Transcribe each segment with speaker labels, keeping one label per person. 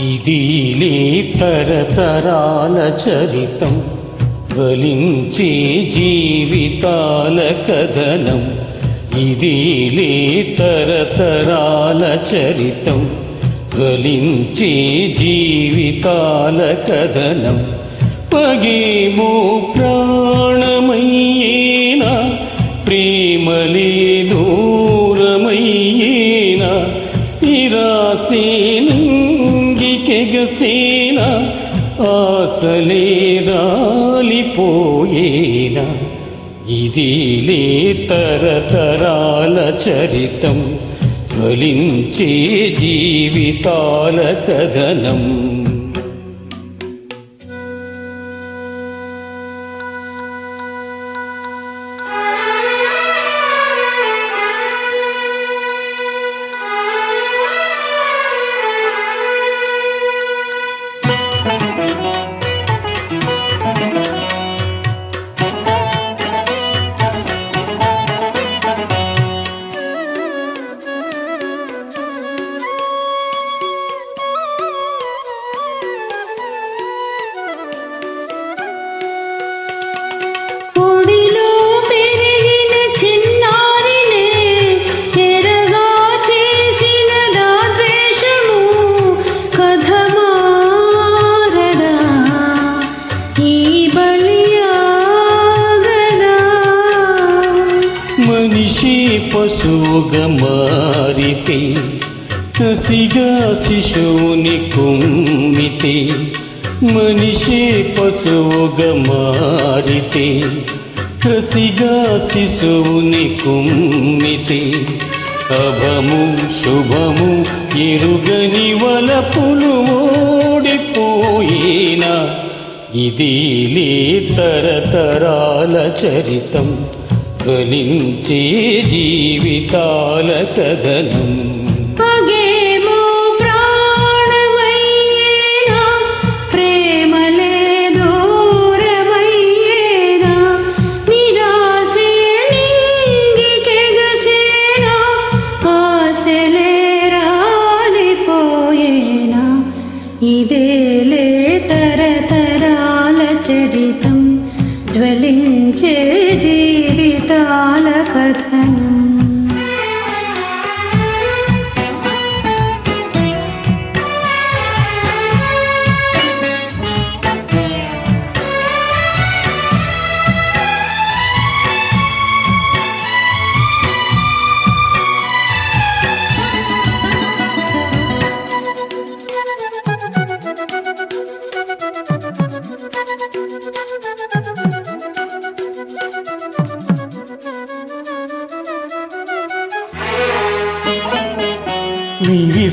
Speaker 1: ఇదిలే తరతరాల చరితం వలించే జీవితాల కథనం. ఇదిలే తరతరాల చరితం వలించే జీవితాల కథనం. పగేమో ప్రాణమయ్యేనా ప్రేమలేదో రాలిపోయేనా ఇదిలే తరతరాల చరితం. జ్వలించే జీవితాల కథనం. కుమారితే కసిగా శిశువుని కుమ్మితే మనిషి పశువుగా మారితే కసిగా శిశువుని కుమ్మితే అభము శుభము ఎరుగని వలపులు ఓడిపోయినా? ఇది తరతరాల చరితం. ఫలించే జీవితాల కథనం
Speaker 2: ఇదేలే తరతరాల చరితం. జ్వలించే జీ Vivi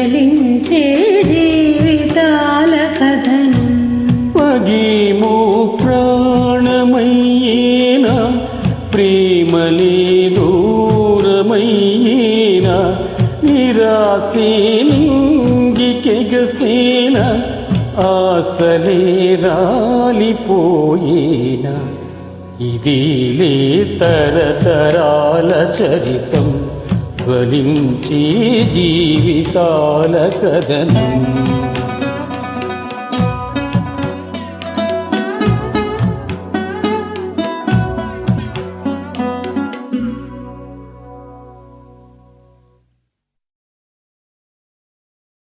Speaker 2: జ్వలించే జీవితాల కథను.
Speaker 1: పగేమో ప్రాణమయ్యేనా ప్రేమలే దూరమయ్యేనా నిరాశీలింగికెగసేన నింగికెగసేన రాలిపోయేనా. ఇదిలే తరతరాల చరితం. ధ్వనించే జీవితాల కథనం.